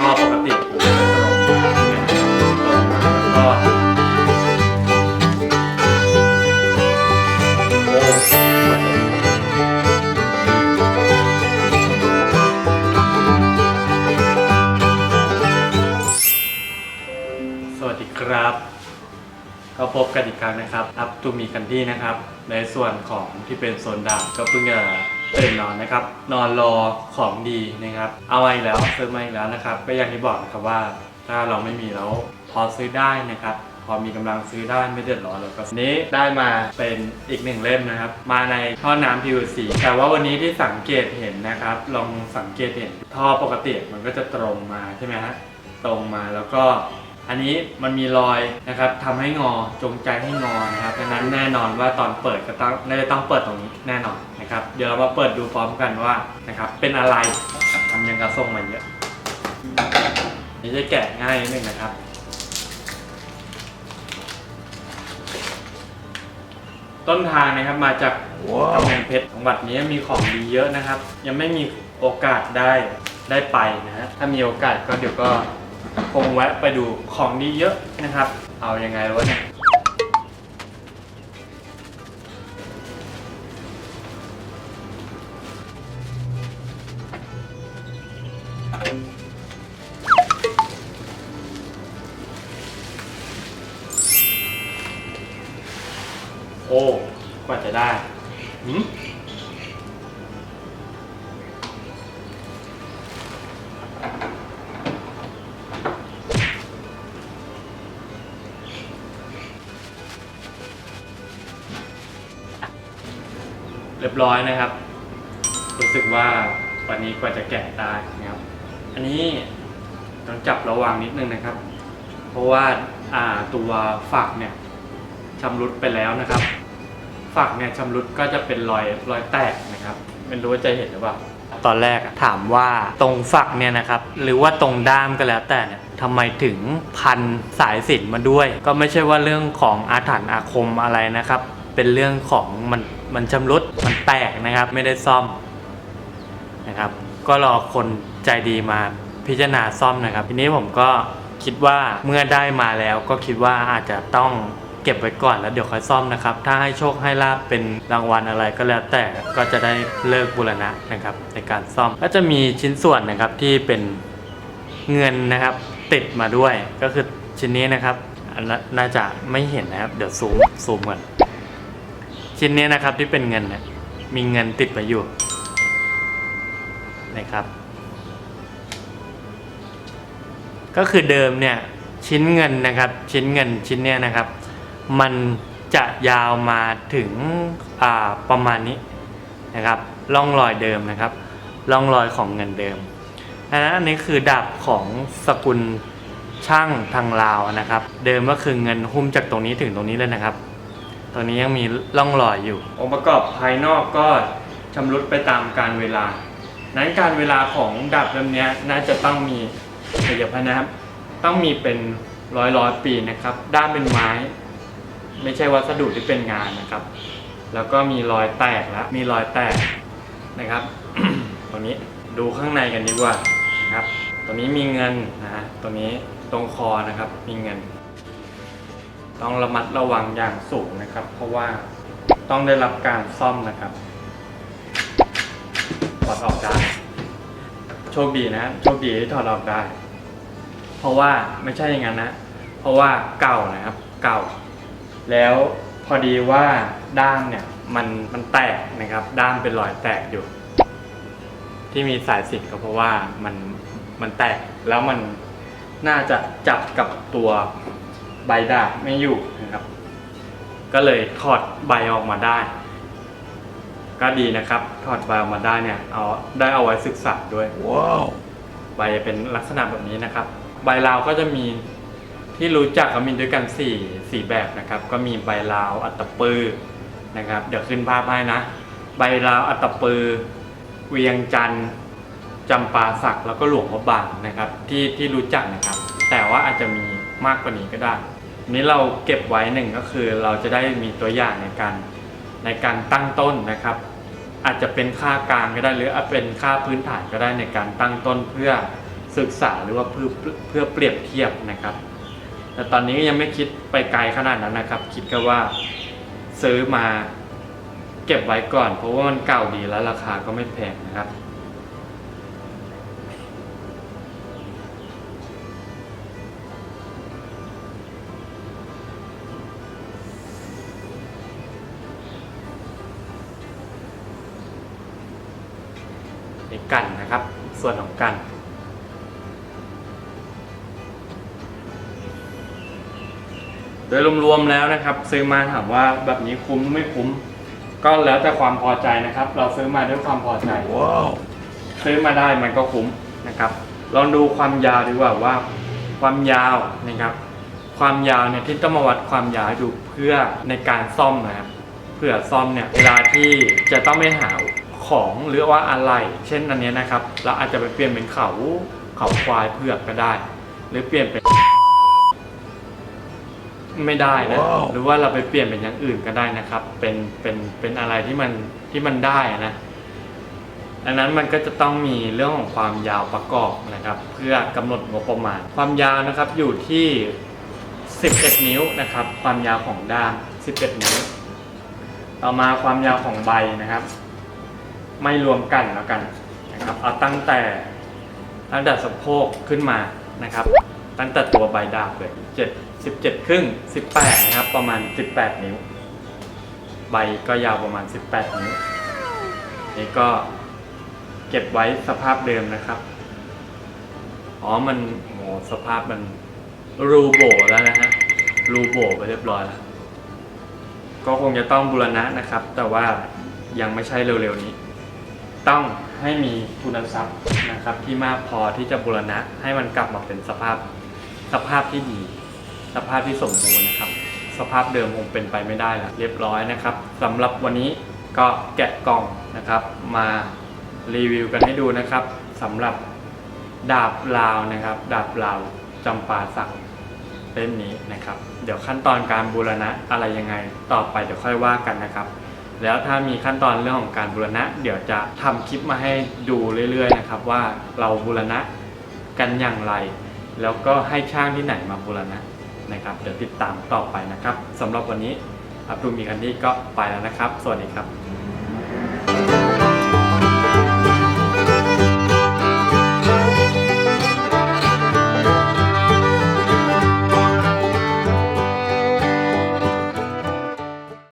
ท่อปกติผมจะตรงมาใช่ไหมตล้วก็โอ้สวัสดีครับ ก็พบกันอีกครั้งนะครับอัพตูมีกันที่นะครับ ในส่วนของที่เป็นโซนดาวก็เพิ่งจะ ตื่นนอนนะครับ นอนรอของดีนะครับ เอามาอีกแล้วซื้อมาอีกแล้วนะครับ ก็อย่างที่บอกนะครับว่า ถ้าเราไม่มีแล้วพอซื้อได้นะครับ พอมีกำลังซื้อได้ไม่เดือดร้อนแล้วก็นี้ได้มาเป็นอีกหนึ่งเล่มนะครับ มาในท่อน้ำ PVC แต่ว่าวันนี้ที่สังเกตเห็นนะครับ ลองสังเกตเห็นท่อปกติมันก็จะตรงมาใช่ไหมฮะตรงมาแล้วก็ อันนี้มันมีรอยนะครับทำให้งอจงใจให้งอนะครับดังนั้นแน่นอนว่าตอนเปิดก็ต้องน่าจะต้องเปิดตรงนี้แน่นอนนะครับเดี๋ยวเรามาเปิดดูพร้อมกันว่านะครับเป็นอะไรทำยังกระส่งมาเยอะนี่จะแกะง่ายนิดนึงนะครับต้นทางนะครับมาจากกำแพงเพชรจังหวัดนี้มีของดีเยอะนะครับ ยังไม่มีโอกาสได้ได้ไปนะฮะถ้ามีโอกาสก็เดี๋ยวก็ คงแวะไปดูของดีเยอะนะครับ เอายังไงวะเนี่ยโอ้กว่าจะได้ เรียบร้อยนะครับ รู้สึกว่าวันนี้กว่าจะแกะได้นะครับ อันนี้ต้องจับระวังนิดนึงนะครับ เพราะว่าอ่าตัวฝักเนี่ยชำรุดไปแล้วนะครับ ฝักเนี่ยชำรุดก็จะเป็นรอยรอยแตกนะครับไม่รู้ว่าจะเห็นหรือเปล่าตอนแรกถามว่าตรงฝักเนี่ยนะครับหรือว่าตรงด้ามก็แล้วแต่เนี่ยทำไมถึงพันสายสิญจนมาด้วย ก็ไม่ใช่ว่าเรื่องของอาถรรพ์อาคมอะไรนะครับ เป็นเรื่องของมัน มันชำรุดมันแตกนะครับ ไม่ได้ซ่อมนะครับ ก็รอคนใจดีมาพิจารณาซ่อมนะครับ ทีนี้ผมก็คิดว่าเมื่อได้มาแล้วก็คิดว่าอาจจะต้องเก็บไว้ก่อนแล้วเดี๋ยวค่อยซ่อมนะครับ ถ้าให้โชคให้ลาบเป็นรางวัลอะไรก็แล้วแต่ก็จะได้เลิกบูรณะนะครับ ในการซ่อมก็จะมีชิ้นส่วนนะครับที่เป็นเงินนะครับ ติดมาด้วยก็คือชิ้นนี้นะครับอันนั้นน่าจะไม่เห็นนะครับ เดี๋ยวซูมซูมก่อน ชิ้นนี้นะครับที่เป็นเงินเนี่ยมีเงินติดมาอยู่นะครับ ก็คือเดิมเนี่ยชิ้นเงินนะครับ ชิ้นเงินชิ้นเนี้ยนะครับ มันจะยาวมาถึงอ่าประมาณนี้นะครับร่องรอยเดิมนะครับร่องรอยของเงินเดิมอันนั้นอันนี้คือดาบของสกุลช่างทางลาวนะครับ เดิมก็คือเงินหุ้มจากตรงนี้ถึงตรงนี้เลยนะครับ ตรงนี้ยังมีร่องรอยอยู่ องค์ประกอบภายนอกก็ชำรุดไปตามการเวลา นั้นการเวลาของดาบเล่มเนี้ยน่าจะต้องมีขยับนะครับ ต้องมีเป็นร้อยร้อยปีนะครับ ด้ามเป็นไม้ ไม่ใช่วัสดุที่เป็นงานนะครับ แล้วก็มีรอยแตกแล้วมีรอยแตกนะครับตรงนี้ดูข้างในกันดีกว่านะครับตรงนี้มีเงินนะฮะตรงนี้ตรงคอนะครับ มีเงิน ต้องระมัดระวังอย่างสูงนะครับ เพราะว่าต้องได้รับการซ่อมนะครับถอดออกได้โชคดีนะโชคดีที่ถอดออกได้ เพราะว่าไม่ใช่อย่างนั้นนะ เพราะว่าเก่านะครับ เก่า แล้วพอดีว่าด้ามเนี่ยมันมันแตกนะครับ ด้ามเป็นรอยแตกอยู่ ที่มีสายสินก็เพราะว่ามันมันแตกแล้วมันน่าจะจับกับตัว ใบดาบไม่อยู่นะครับ ก็เลยถอดใบออกมาได้ ก็ดีนะครับถอดใบออกมาได้เนี่ยเอาได้เอาไว้ศึกษาด้วย Wow. ใบจะเป็นลักษณะแบบนี้นะครับ ใบลาวก็จะมีที่รู้จักก็มีด้วยกัน4 4แบบนะครับ ก็มีใบลาวอัตตปือนะครับ เดี๋ยวขึ้นภาพให้นะ ใบลาวอัตตปือ เวียงจันทร์จำปาสักแล้วก็หลวงพระบางนะครับ ที่ที่รู้จักนะครับ แต่ว่าอาจจะมี มากกว่านี้ก็ได้นี้เราเก็บไว้หนึ่งก็คือเราจะได้มีตัวอย่างในการในการตั้งต้นนะครับ อาจจะเป็นค่ากลางก็ได้หรืออาจเป็นค่าพื้นฐานก็ได้ในการตั้งต้นเพื่อศึกษาหรือว่าเพื่อเพื่อเปรียบเทียบนะครับ แต่ตอนนี้ยังไม่คิดไปไกลขนาดนั้นนะครับ คิดแค่ว่าซื้อมาเก็บไว้ก่อน เพราะว่ามันเก่าดีแล้วราคาก็ไม่แพงนะครับ นี่กันนะครับ ส่วนของกันโดยรวมๆแล้วนะครับ ซื้อมาถามว่าแบบนี้คุ้มหรือไม่คุ้ม ก็แล้วแต่ความพอใจนะครับ เราซื้อมาด้วยความพอใจซื้อมาได้มันก็คุ้มนะครับลองดูความยาวดีกว่าว่า ความยาวนะครับ ความยาวเนี่ยที่ต้องมาวัดความยาวให้ดูเพื่อในการซ่อมนะครับเพื่อซ่อมเนี่ยเวลาที่จะต้องไปหา ของหรือว่าอะไร เช่นอันเนี้ยนะครับเราอาจจะไปเปลี่ยนเป็นเขาเขาควายเผือกก็ได้ หรือเปลี่ยนเป็นไม่ได้นะว้าวหรือว่าเราไปเปลี่ยนเป็นอย่างอื่นก็ได้นะครับ เป็นเป็นเป็นอะไรที่มันที่มันได้อะนะอันนั้นมันก็จะต้องมีเรื่องของความยาวประกอบนะครับ เพื่อกำหนดงบประมาณ ความยาวนะครับอยู่ที่ 11 นิ้วนะครับ ความยาวของด้าม 11 นิ้ว ต่อมาความยาวของใบนะครับ ไม่รวมกันแล้วกันนะครับเอาตั้งแต่ตั้งแต่สะโพกขึ้นมานะครับ ตั้งแต่ตัวใบดาบเลย7 17 ครึ่ง 18 นะครับ ประมาณ 18 นิ้ว ใบก็ยาวประมาณ 18 นิ้ว นี่ก็เก็บไว้สภาพเดิมนะครับ อ๋อมันโหสภาพมันรูโบแล้วนะฮะรูโบไปเรียบร้อยแล้วก็คงจะต้องบูรณะนะครับ แต่ว่ายังไม่ใช่เร็วๆนี้ ต้องให้มีทุนทรัพย์นะครับที่มากพอที่จะบูรณะให้มันกลับมาเป็นสภาพสภาพที่ดี สภาพที่สมบูรณ์นะครับ สภาพเดิมคงเป็นไปไม่ได้แล้วเรียบร้อยนะครับสำหรับวันนี้ก็แกะกล่องนะครับ มารีวิวกันให้ดูนะครับสำหรับดาบลาวนะครับ ดาบลาวจำปาสักเล่มนี้นะครับ เดี๋ยวขั้นตอนการบูรณะอะไรยังไงต่อไปเดี๋ยวค่อยว่ากันนะครับ แล้วถ้ามีขั้นตอนเรื่องของการบูรณะ เดี๋ยวจะทำคลิปมาให้ดูเรื่อยๆนะครับว่าเราบูรณะกันอย่างไร แล้วก็ให้ช่างที่ไหนมาบูรณะนะครับ เดี๋ยวติดตามต่อไปนะครับสำหรับวันนี้อับดุลมีกันดี้ก็ไปแล้วนะครับ สวัสดีครับ